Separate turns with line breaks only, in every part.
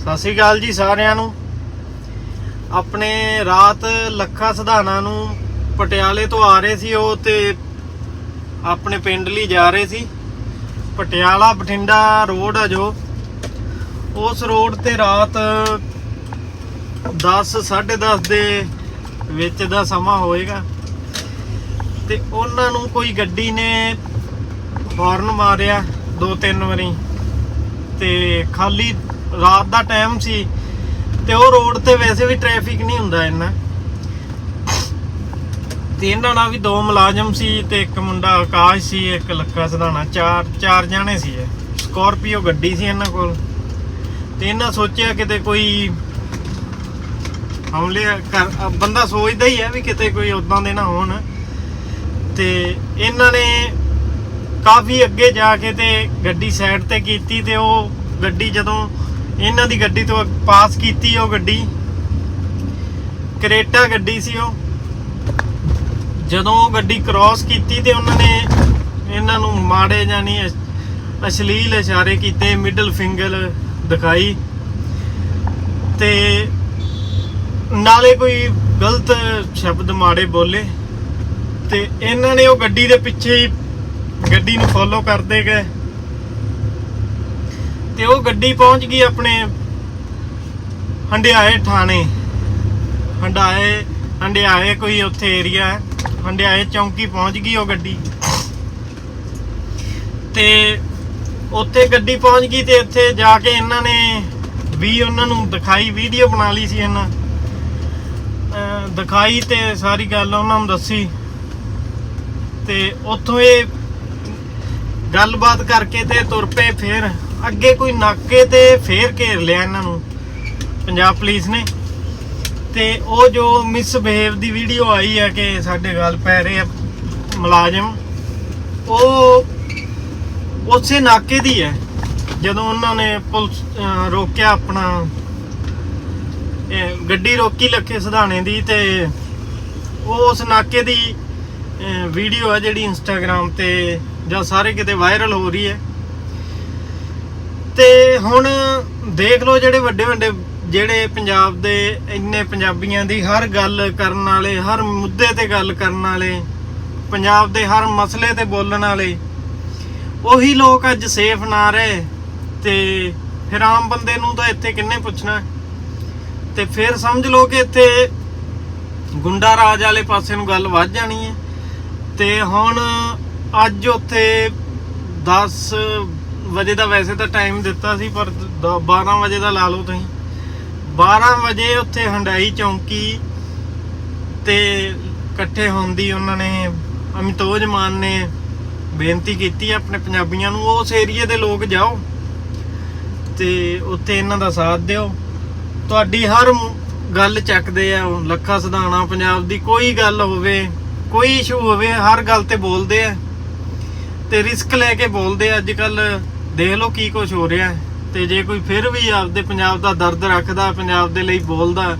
ਸਤਿ ਸ਼੍ਰੀ ਅਕਾਲ ਜੀ ਸਾਰਿਆਂ ਨੂੰ। ਆਪਣੇ ਰਾਤ ਲੱਖਾ ਸਧਾਨਾ ਨੂੰ ਪਟਿਆਲੇ ਤੋਂ ਆ ਰਹੇ ਸੀ ਉਹ ਤੇ ਆਪਣੇ ਪਿੰਡ ਲਈ ਜਾ ਰਹੇ ਸੀ। ਪਟਿਆਲਾ ਬਠਿੰਡਾ ਰੋਡ ਆ ਜੋ। ਉਸ ਰੋਡ ਤੇ ਰਾਤ 10 10:30 ਦੇ ਵਿੱਚ ਦਾ ਸਮਾਂ ਹੋਏਗਾ। ਤੇ ਉਹਨਾਂ ਨੂੰ ਕੋਈ ਗੱਡੀ ਨੇ ਹਾਰਨ ਮਾਰਿਆ ਦੋ ਤਿੰਨ ਵਾਰੀ ਤੇ ਖਾਲੀ ਰਾਤ ਦਾ ਟਾਈਮ ਸੀ ਤੇ ਉਹ ਰੋਡ ਤੇ ਵੈਸੇ ਵੀ ਟ੍ਰੈਫਿਕ ਨਹੀਂ ਹੁੰਦਾ ਇੰਨਾ। ਤੇ ਇਹਨਾਂ ਨਾਲ ਵੀ ਦੋ ਮੁਲਾਜ਼ਮ ਸੀ ਤੇ ਇੱਕ ਮੁੰਡਾ ਆਕਾਸ਼ ਸੀ, ਇੱਕ ਲੱਖਾ ਸਧਾਣਾ, ਚਾਰ ਚਾਰ ਜਾਣੇ ਸੀ ਇਹ। ਸਕਾਰਪੀਓ ਗੱਡੀ ਸੀ ਇਹਨਾਂ ਕੋਲ। ਤੇ ਇਹਨਾਂ ਸੋਚਿਆ ਕਿਤੇ ਕੋਈ ਹਮਲੇ ਕਰ, ਬੰਦਾ ਸੋਚਦਾ ਹੀ ਹੈ ਵੀ ਕਿਤੇ ਕੋਈ ਉਦਾਂ ਦੇ ਨਾ ਹੋਣ। ਤੇ ਇਹਨਾਂ ਨੇ ਕਾਫੀ ਅੱਗੇ ਜਾ ਕੇ ਤੇ ਗੱਡੀ ਸਾਈਡ ਤੇ ਕੀਤੀ ਤੇ ਉਹ ਗੱਡੀ ਜਦੋਂ ਇਹਨਾਂ ਦੀ ਗੱਡੀ ਤੋਂ ਪਾਸ ਕੀਤੀ ਉਹ ਗੱਡੀ। ਕਰੇਟਾ ਗੱਡੀ ਸੀ ਉਹ। ਜਦੋਂ ਉਹ ਗੱਡੀ ਕ੍ਰਾਸ ਕੀਤੀ ਤੇ ਉਹਨਾਂ ਨੇ ਇਹਨਾਂ ਨੂੰ ਮਾੜੇ ਜਾਨੀ ਅਸ਼ਲੀਲ ਇਸ਼ਾਰੇ ਕੀਤੇ ਮਿਡਲ ਫਿੰਗਰ ਦਿਖਾਈ। ਤੇ ਨਾਲੇ ਕੋਈ ਗਲਤ ਸ਼ਬਦ ਮਾੜੇ ਬੋਲੇ। ਤੇ ਇਹਨਾਂ ਨੇ ਉਹ ਗੱਡੀ ਦੇ ਪਿੱਛੇ ਹੀ ਗੱਡੀ ਨੂੰ ਫੋਲੋ ਕਰਦੇ ਗਏ। ਤੇ ਉਹ ਗੱਡੀ ਪਹੁੰਚ ਗਈ ਆਪਣੇ ਹੰਡਿਆਏ ਥਾਣੇ। ਹੰਡਾਏ ਹੰਡਿਆਏ ਕੋਈ ਉੱਥੇ ਏਰੀਆ ਹੈ। ਹੰਡਿਆਏ ਚੌਂਕੀ ਪਹੁੰਚ ਗਈ ਉਹ ਗੱਡੀ। ਤੇ ਉੱਥੇ ਗੱਡੀ ਪਹੁੰਚ ਗਈ ਤੇ ਇੱਥੇ ਜਾ ਕੇ ਇਹਨਾਂ ਨੇ ਵੀ ਉਹਨਾਂ ਨੂੰ ਦਿਖਾਈ ਵੀਡੀਓ ਬਣਾ ਲਈ ਸੀ ਇਹਨਾਂ। ਦਿਖਾਈ ਤੇ ਸਾਰੀ ਗੱਲ ਉਹਨਾਂ ਨੂੰ ਦੱਸੀ। ਤੇ ਉੱਥੋਂ ਇਹ ਗੱਲਬਾਤ ਕਰਕੇ ਤੇ ਤੁਰ ਪਏ ਫੇਰ। ਅੱਗੇ ਕੋਈ ਨਾਕੇ ਤੇ ਫੇਰ ਘੇਰ ਲਿਆ ਇਹਨਾਂ ਨੂੰ, ਪੰਜਾਬ ਪੁਲਿਸ ਨੇ। ਤੇ ਉਹ ਜੋ ਮਿਸਬਿਹੇਵ ਦੀ ਵੀਡੀਓ ਆਈ ਹੈ ਕਿ ਸਾਡੇ ਗੱਲ ਪੈ ਰਹੇ ਆ ਮੁਲਾਜ਼ਮ, ਉਹ ਉਸੇ ਨਾਕੇ ਦੀ ਹੈ। ਜਦੋਂ ਉਹਨਾਂ ਨੇ ਪੁਲਿਸ ਰੋਕਿਆ ਆਪਣਾ ਗੱਡੀ ਰੋਕੀ ਲੱਖੇ ਸਧਾਣੇ ਦੀ ਤੇ ਉਹ ਉਸ ਨਾਕੇ ਦੀ ਵੀਡੀਓ ਹੈ ਜਿਹੜੀ ਇੰਸਟਾਗ੍ਰam ਤੇ ਜਾਂ ਸਾਰੇ ਕਿਤੇ ਵਾਇਰਲ ਹੋ ਰਹੀ ਹੈ। ਤੇ ਹੁਣ ਦੇਖ ਲਓ ਜਿਹੜੇ ਵੱਡੇ ਵੱਡੇ ਜਿਹੜੇ ਪੰਜਾਬ ਦੇ ਇੰਨੇ ਪੰਜਾਬੀਆਂ ਦੀ ਹਰ ਗੱਲ ਕਰਨ ਵਾਲੇ, ਹਰ ਮੁੱਦੇ ਤੇ ਗੱਲ ਕਰਨ ਵਾਲੇ, ਪੰਜਾਬ ਦੇ ਹਰ ਮਸਲੇ ਤੇ ਬੋਲਣ ਵਾਲੇ, ਉਹੀ ਲੋਕ ਅੱਜ ਸੇਫ ਨਾ ਰਹੇ ਤੇ ਫਿਰ ਆਮ ਬੰਦੇ ਨੂੰ ਤਾਂ ਇੱਥੇ ਕਿੰਨੇ ਪੁੱਛਣਾ? ਤੇ ਫਿਰ ਸਮਝ ਲਓ ਕਿ ਇੱਥੇ ਗੁੰਡਾ ਰਾਜ ਵਾਲੇ ਪਾਸੇ ਨੂੰ ਗੱਲ ਵੱਧ ਜਾਣੀ ਹੈ। ਤੇ ਹੁਣ ਅੱਜ ਉੱਥੇ 10 ਵਜੇ ਦਾ ਵੈਸੇ ਤਾਂ ਟਾਈਮ ਦਿੱਤਾ ਸੀ, ਪਰ ਦ- 12 ਵਜੇ ਦਾ ਲਾ ਲਓ ਤੁਸੀਂ। 12 ਵਜੇ ਉੱਥੇ ਹੰਡਾਈ ਚੌਂਕੀ ਤੇ ਇਕੱਠੇ ਹੁੰਦੀ ਉਹਨਾਂ ਨੇ ਅਮਿਤੋਜ ਮਾਨ ਨੇ ਬੇਨਤੀ ਕੀਤੀ ਆਪਣੇ ਪੰਜਾਬੀਆਂ ਨੂੰ, ਉਸ ਏਰੀਏ ਦੇ ਲੋਕ ਜਾਓ ਤੇ ਉੱਥੇ ਇਹਨਾਂ ਦਾ ਸਾਥ ਦਿਓ। ਤੁਹਾਡੀ ਹਰ ਗੱਲ ਚੱਕਦੇ ਆ, ਉਹ ਲੱਖਾ ਸਧਾਣਾ ਪੰਜਾਬ ਦੀ, ਕੋਈ ਗੱਲ ਹੋਵੇ, ਕੋਈ ਇਸ਼ੂ ਹੋਵੇ, ਹਰ ਗੱਲ ਤੇ ਬੋਲਦੇ ਆ। ਤੇ ਰਿਸਕ ਲੈ ਕੇ ਬੋਲਦੇ ਆ। ਅੱਜ ਕੱਲ ਦੇਖ ਲਓ ਕੀ ਕੁਝ ਹੋ ਰਿਹਾ ਤੇ ਜੇ ਕੋਈ ਫਿਰ ਵੀ ਆਪਦੇ ਪੰਜਾਬ ਦਾ ਦਰਦ ਰੱਖਦਾ, ਪੰਜਾਬ ਦੇ ਲਈ ਬੋਲਦਾ,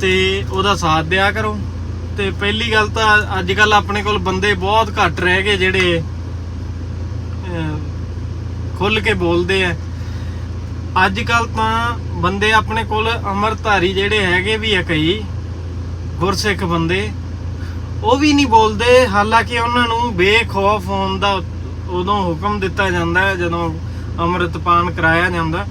ਤੇ ਉਹਦਾ ਸਾਥ ਦਿਆ ਕਰੋ। ਤੇ ਪਹਿਲੀ ਗੱਲ ਤਾਂ ਅੱਜ ਕੱਲ ਆਪਣੇ ਕੋਲ ਬੰਦੇ ਬਹੁਤ ਘੱਟ ਰਹਿ ਗਏ ਜਿਹੜੇ ਖੁੱਲ ਕੇ ਬੋਲਦੇ ਆ। ਅੱਜ ਕੱਲ ਤਾਂ ਬੰਦੇ ਆਪਣੇ ਕੋਲ ਅਮਰਧਾਰੀ ਜਿਹੜੇ ਹੈਗੇ ਵੀ ਆ ਕਈ, ਗੁਰਸਿੱਖ ਬੰਦੇ, ਉਹ ਵੀ ਨਹੀਂ ਬੋਲਦੇ। ਹਾਲਾਂਕਿ ਉਹਨਾਂ ਨੂੰ ਬੇਖੌਫ ਹੋਣ ਦਾ ਉਦੋਂ ਹੁਕਮ ਦਿੱਤਾ ਜਾਂਦਾ ਹੈ, ਜਦੋਂ ਅੰਮ੍ਰਿਤਪਾਨ ਕਰਾਇਆ ਜਾਂਦਾ।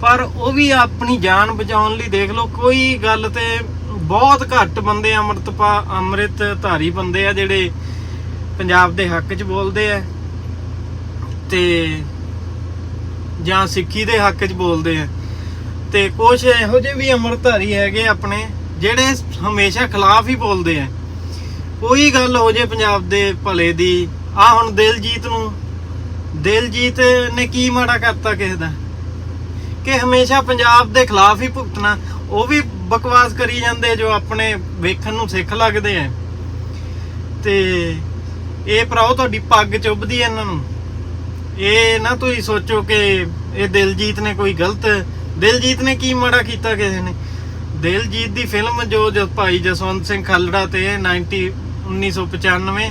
ਪਰ ਉਹ ਵੀ ਆਪਣੀ ਜਾਨ ਬਚਾਉਣ ਲਈ ਦੇਖ ਲਓ, ਕੋਈ ਗੱਲ ਤੇ ਬਹੁਤ ਘੱਟ ਬੰਦੇ ਅੰਮ੍ਰਿਤਪਾ ਅੰਮ੍ਰਿਤ ਧਾਰੀ ਬੰਦੇ ਆ ਜਿਹੜੇ ਪੰਜਾਬ ਦੇ ਹੱਕ 'ਚ ਬੋਲਦੇ ਆ ਤੇ ਜਾਂ ਸਿੱਖੀ ਦੇ ਹੱਕ 'ਚ ਬੋਲਦੇ ਆ। ਤੇ ਕੁਝ ਇਹੋ ਜਿਹੇ ਵੀ ਅੰਮ੍ਰਿਤਧਾਰੀ ਹੈਗੇ ਆਪਣੇ, ਜਿਹੜੇ ਹਮੇਸ਼ਾ ਖਿਲਾਫ ਹੀ ਬੋਲਦੇ ਆ। ਕੋਈ ਗੱਲ ਹੋ ਜੇ ਪੰਜਾਬ ਦੇ ਭਲੇ ਦੀ ਆ ਹੁਣ ਦਿਲਜੀਤ ਨੂੰ। ਦਿਲਜੀਤ ਨੇ ਕੀ ਮਾੜਾ ਕਰਤਾ ਕਿਸੇ ਦਾ? ਕਿ ਹਮੇਸ਼ਾ ਪੰਜਾਬ ਦੇ ਖਿਲਾਫ ਹੀ ਭੁਗਤਣਾ, ਉਹ ਵੀ ਬਕਵਾਸ ਕਰੀ ਜਾਂਦੇ ਜੋ ਆਪਣੇ ਵੇਖਣ ਨੂੰ ਸਿੱਖ ਲੱਗਦੇ ਆ ਤੇ ਇਹ ਭਰਾਓ ਤੁਹਾਡੀ ਪੱਗ ਚੁੱਭਦੀ ਹੈ ਇਹਨਾਂ ਨੂੰ। ਇਹ ਨਾ ਤੁਸੀਂ ਸੋਚੋ ਕਿ ਇਹ ਦਿਲਜੀਤ ਨੇ ਕੋਈ ਗਲਤ, ਦਿਲਜੀਤ ਨੇ ਕੀ ਮਾੜਾ ਕੀਤਾ ਕਿਸੇ ਨੇ? ਦਿਲਜੀਤ ਦੀ ਫਿਲਮ ਜੋ ਜੋ ਭਾਈ ਜਸਵੰਤ ਸਿੰਘ ਖਾਲੜਾ ਤੇ 90 1995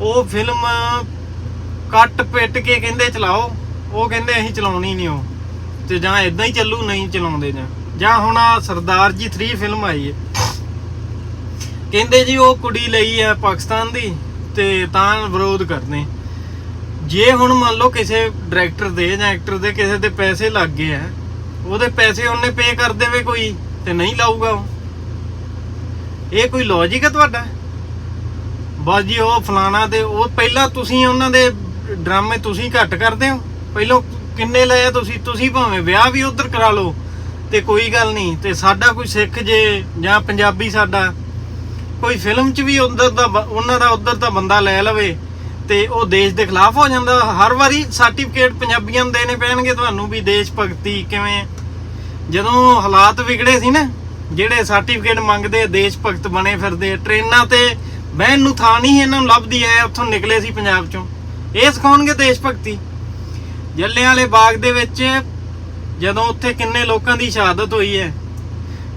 ਉਹ ਫਿਲਮ ਕੱਟ ਪਿੱਟ ਕੇ ਕਹਿੰਦੇ ਚਲਾਓ, ਉਹ ਕਹਿੰਦੇ ਅਸੀਂ ਚਲਾਉਣੀ ਨਹੀਂ ਉਹ। ਤੇ ਜਾਂ ਇਦਾਂ ਹੀ ਚੱਲੂ, ਨਹੀਂ ਚਲਾਉਂਦੇ ਜਾਂ। ਜਾਂ ਹੁਣ ਆ ਸਰਦਾਰ ਜੀ 3 ਫਿਲਮ ਆਈ ਹੈ ਕਹਿੰਦੇ ਜੀ ਉਹ ਕੁੜੀ ਲਈ ਹੈ ਪਾਕਿਸਤਾਨ ਦੀ, ਤੇ ਤਾਂ ਵਿਰੋਧ ਕਰਦੇ ਜੇ ਹੁਣ ਮੰਨ ਲਓ ਕਿਸੇ ਡਾਇਰੈਕਟਰ ਦੇ ਜਾਂ ਐਕਟਰ ਦੇ ਕਿਸੇ ਦੇ ਪੈਸੇ ਲੱਗ ਗਏ ਆ, ਉਹਦੇ ਪੈਸੇ ਉਹਨੇ ਪੇ ਕਰ ਦੇਵੇ ਕੋਈ, ਤੇ ਨਹੀਂ ਲਾਊਗਾ ਉਹ। ਇਹ ਕੋਈ ਲੌਜੀਕ ਹੈ ਤੁਹਾਡਾ? ਬਸ ਜੀ, ਉਹ ਫਲਾਣਾ ਤੇ ਉਹ ਪਹਿਲਾਂ ਤੁਸੀਂ ਉਹਨਾਂ ਦੇ ਡਰਾਮੇ ਤੁਸੀਂ ਘੱਟ ਕਰਦੇ ਹੋ। ਪਹਿਲਾਂ ਕਿੰਨੇ ਲਏ ਤੁਸੀਂ? ਤੁਸੀਂ ਭਾਵੇਂ ਵਿਆਹ ਵੀ ਉਧਰ ਕਰਾ ਲਓ, ਤੇ ਕੋਈ ਗੱਲ ਨਹੀਂ। ਤੇ ਸਾਡਾ ਕੋਈ ਸਿੱਖ ਜੇ, ਜਾਂ ਪੰਜਾਬੀ ਸਾਡਾ, ਕੋਈ ਫਿਲਮ 'ਚ ਵੀ ਉਧਰ ਦਾ ਉਹਨਾਂ ਦਾ ਉਧਰ ਦਾ ਬੰਦਾ ਲੈ ਲਵੇ, ਤੇ ਉਹ ਦੇਸ਼ ਦੇ ਖਿਲਾਫ ਹੋ ਜਾਂਦਾ। ਹਰ ਵਾਰੀ ਸਰਟੀਫਿਕੇਟ ਪੰਜਾਬੀਆਂ ਨੂੰ ਦੇਣੇ ਪੈਣਗੇ, ਤੁਹਾਨੂੰ ਵੀ ਦੇਸ਼ ਭਗਤੀ ਕਿਵੇਂ? ਜਦੋਂ ਹਾਲਾਤ ਵਿਗੜੇ ਸੀ ਨਾ, ਜਿਹੜੇ ਸਰਟੀਫਿਕੇਟ ਮੰਗਦੇ, ਦੇਸ਼ ਭਗਤ ਬਣੇ ਫਿਰਦੇ, ਟ੍ਰੇਨਾਂ ਤੇ ਬਹਿਣ ਨੂੰ ਥਾਂ ਨਹੀਂ ਇਹਨਾਂ ਨੂੰ ਲੱਭਦੀ ਐ, ਉੱਥੋਂ ਨਿਕਲੇ ਸੀ ਪੰਜਾਬ ਚੋਂ। ਇਹ ਸਿਖਾਉਣਗੇ ਦੇਸ਼ ਭਗਤੀ। ਜੱਲਿਆਂ ਵਾਲੇ ਬਾਗ ਦੇ ਵਿੱਚ ਜਦੋਂ ਉੱਥੇ ਕਿੰਨੇ ਲੋਕਾਂ ਦੀ ਸ਼ਹਾਦਤ ਹੋਈ ਹੈ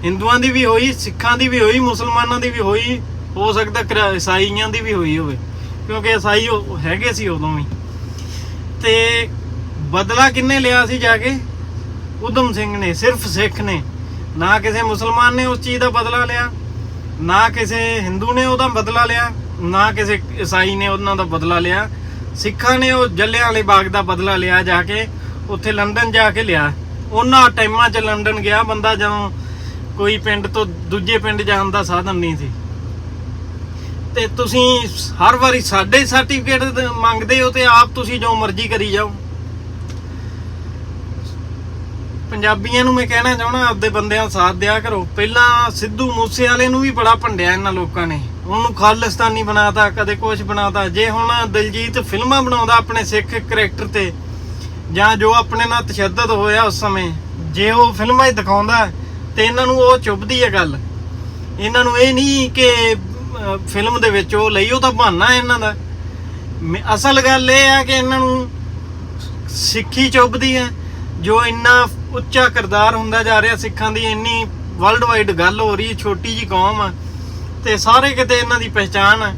ਹਿੰਦੂਆਂ ਦੀ ਵੀ ਹੋਈ, ਸਿੱਖਾਂ ਦੀ ਵੀ ਹੋਈ, ਮੁਸਲਮਾਨਾਂ ਦੀ ਵੀ ਹੋਈ, ਹੋ ਸਕਦਾ ਈਸਾਈਆਂ ਦੀ ਵੀ ਹੋਈ ਹੋਵੇ, ਕਿਉਂਕਿ ਈਸਾਈ ਹੈਗੇ ਸੀ ਉਦੋਂ ਵੀ। ਤੇ ਬਦਲਾ ਕਿੰਨੇ ਲਿਆ ਸੀ ਜਾ ਕੇ? ਉਦਮ ਸਿੰਘ ਨੇ, ਸਿਰਫ ਸਿੱਖ ਨੇ। ਨਾ ਕਿਸੇ ਮੁਸਲਮਾਨ ਨੇ ਉਸ ਚੀਜ਼ ਦਾ ਬਦਲਾ ਲਿਆ। ਨਾ ਕਿਸੇ ਹਿੰਦੂ ਨੇ ਉਹਦਾ ਬਦਲਾ ਲਿਆ, ਨਾ ਕਿਸੇ ਈਸਾਈ ਨੇ ਉਹਨਾਂ ਦਾ ਬਦਲਾ ਲਿਆ। ਸਿੱਖਾਂ ਨੇ ਉਹ ਜੱਲਿਆਂ ਵਾਲੇ ਬਾਗ ਦਾ ਬਦਲਾ ਲਿਆ ਜਾ ਕੇ, ਉੱਥੇ ਲੰਡਨ ਜਾ ਕੇ ਲਿਆ। ਉਹਨਾਂ ਟਾਈਮਾਂ 'ਚ ਲੰਡਨ ਗਿਆ, ਬੰਦਾ ਜਦੋਂ ਕੋਈ ਪਿੰਡ ਤੋਂ ਦੂਜੇ ਪਿੰਡ ਜਾਣ ਦਾ ਸਾਧਨ ਨਹੀਂ ਸੀ। ਤੇ ਤੁਸੀਂ ਹਰ ਵਾਰੀ ਸਾਡੇ ਸਰਟੀਫਿਕੇਟ ਮੰਗਦੇ ਹੋ ਤੇ ਆਪ ਤੁਸੀਂ ਜੋ ਮਰਜ਼ੀ ਕਰੀ ਜਾਓ। ਪੰਜਾਬੀਆਂ ਨੂੰ ਮੈਂ ਕਹਿਣਾ ਚਾਹਣਾ ਆਪਦੇ ਬੰਦਿਆਂ ਦਾ ਸਾਥ ਦਿਆ ਕਰੋ। ਪਹਿਲਾਂ ਸਿੱਧੂ ਮੂਸੇ ਵਾਲੇ ਨੂੰ ਵੀ ਬੜਾ ਭੰਡਿਆ ਇਹਨਾਂ ਲੋਕਾਂ ਨੇ। ਉਹਨੂੰ ਖਾਲਿਸਤਾਨੀ ਬਣਾਤਾ, ਕਦੇ ਕੁਝ ਬਣਾਤਾ। ਜੇ ਹੁਣ ਦਿਲਜੀਤ ਫਿਲਮਾਂ ਬਣਾਉਂਦਾ ਆਪਣੇ ਸਿੱਖ ਕਰੈਕਟਰ ਤੇ, ਜਾਂ ਜੋ ਆਪਣੇ ਨਾਲ ਤਸ਼ੱਦਦ ਹੋਇਆ ਉਸ ਸਮੇਂ, ਜੇ ਉਹ ਫਿਲਮਾਂ 'ਚ ਦਿਖਾਉਂਦਾ, ਤੇ ਇਹਨਾਂ ਨੂੰ ਉਹ ਚੁੱਭਦੀ ਹੈ ਗੱਲ। ਇਹਨਾਂ ਨੂੰ ਇਹ ਨਹੀਂ ਕਿ ਫਿਲਮ ਦੇ ਵਿੱਚ ਉਹ ਲਈ, ਉਹ ਤਾਂ ਬਹਾਨਾ ਇਹਨਾਂ ਦਾ। ਅਸਲ ਗੱਲ ਇਹ ਆ ਕਿ ਇਹਨਾਂ ਨੂੰ ਸਿੱਖੀ ਚੁੱਭਦੀ ਹੈ, ਜੋ ਇੰਨਾ ਉੱਚਾ ਕਿਰਦਾਰ ਹੁੰਦਾ ਜਾ ਰਿਹਾ ਸਿੱਖਾਂ ਦੀ, ਇੰਨੀ ਵਰਲਡ ਵਾਈਡ ਗੱਲ ਹੋ ਰਹੀ ਛੋਟੀ ਜੀ ਕੌਮ ਆ। ਤੇ ਸਾਰੇ ਕਿਤੇ ਇਹਨਾਂ ਦੀ ਪਹਿਚਾਣ ਹੈ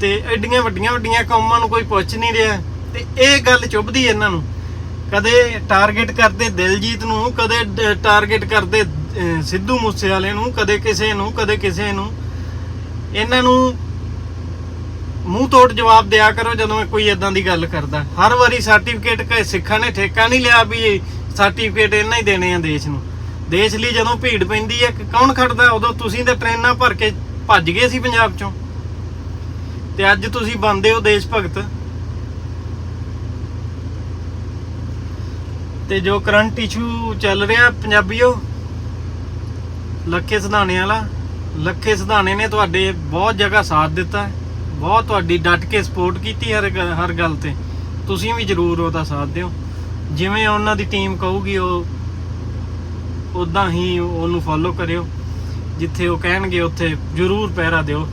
ਤੇ ਐਡੀਆਂ ਵੱਡੀਆਂ ਵੱਡੀਆਂ ਕੌਮਾਂ ਨੂੰ ਕੋਈ ਪੁੱਛ ਨਹੀਂ ਰਿਹਾ। ਤੇ ਇਹ ਗੱਲ ਚੁੱਭਦੀ ਇਹਨਾਂ ਨੂੰ। ਕਦੇ ਟਾਰਗੇਟ ਕਰਦੇ ਦਿਲਜੀਤ ਨੂੰ, ਕਦੇ ਟਾਰਗੇਟ ਕਰਦੇ ਸਿੱਧੂ ਮੂਸੇਵਾਲੇ ਨੂੰ, ਕਦੇ ਕਿਸੇ ਨੂੰ, ਕਦੇ ਕਿਸੇ ਨੂੰ। ਇਹਨਾਂ ਨੂੰ ਮੂੰਹ ਤੋੜ ਜਵਾਬ ਦਿਆ ਕਰੋ ਜਦੋਂ ਕੋਈ ਇਦਾਂ ਦੀ ਗੱਲ ਕਰਦਾ। ਹਰ ਵਾਰੀ ਸਰਟੀਫਿਕੇਟ ਕਹੇ ਸਿੱਖਾਂ ਨੇ ਠੇਕਾ ਨਹੀਂ ਲਿਆ ਵੀ ਸਰਟੀਫਿਕੇਟ ਇਹਨਾਂ ਹੀ ਦੇਣੇ ਆ ਦੇਸ਼ ਨੂੰ। ਦੇਸ਼ ਲਈ ਜਦੋਂ ਭੀੜ ਪੈਂਦੀ ਹੈ ਕੌਣ ਖੜਦਾ? ਉਦੋਂ ਤੁਸੀਂ ਤਾਂ ਟ੍ਰੇਨਾਂ ਭਰ ਕੇ ਭੱਜ ਗਏ ਸੀ ਪੰਜਾਬ ਚੋਂ। ਤੇ ਅੱਜ ਤੁਸੀਂ ਬੰਦੇ ਹੋ ਦੇਸ਼ ਭਗਤ। ਤੇ ਜੋ ਕਰੰਟ ਇਸ਼ੂ ਚੱਲ ਰਿਹਾ ਪੰਜਾਬੀਓ, ਲੱਖੇ ਸਿਧਾਣੇ ਵਾਲਾ, ਲੱਖੇ ਸਿਧਾਣੇ ਨੇ ਤੁਹਾਡੇ ਬਹੁਤ ਜਗ੍ਹਾ ਸਾਥ ਦਿੱਤਾ ਬਹੁਤ ਤੁਹਾਡੀ ਡਟ ਕੇ ਸਪੋਰਟ ਕੀਤੀ ਹਰ ਹਰ ਗੱਲ ਤੇ। ਤੁਸੀਂ ਵੀ ਜਰੂਰ ਉਹਦਾ ਸਾਥ ਦਿਓ। ਜਿਵੇਂ ਉਹਨਾਂ ਦੀ ਟੀਮ ਕਹੂਗੀ, ਉਹ ਉਦਾਂ ਹੀ ਉਹਨੂੰ ਫੋਲੋ ਕਰਿਓ। ਜਿੱਥੇ ਉਹ ਕਹਿਣਗੇ, ਉੱਥੇ ਜਰੂਰ ਪਹਿਰਾ ਦਿਓ।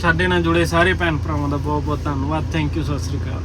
ਸਾਡੇ ਨਾਲ ਜੁੜੇ ਸਾਰੇ ਭੈਣ ਭਰਾਵਾਂ ਦਾ ਬਹੁਤ ਬਹੁਤ ਧੰਨਵਾਦ। Thank you Sat Sri Akal.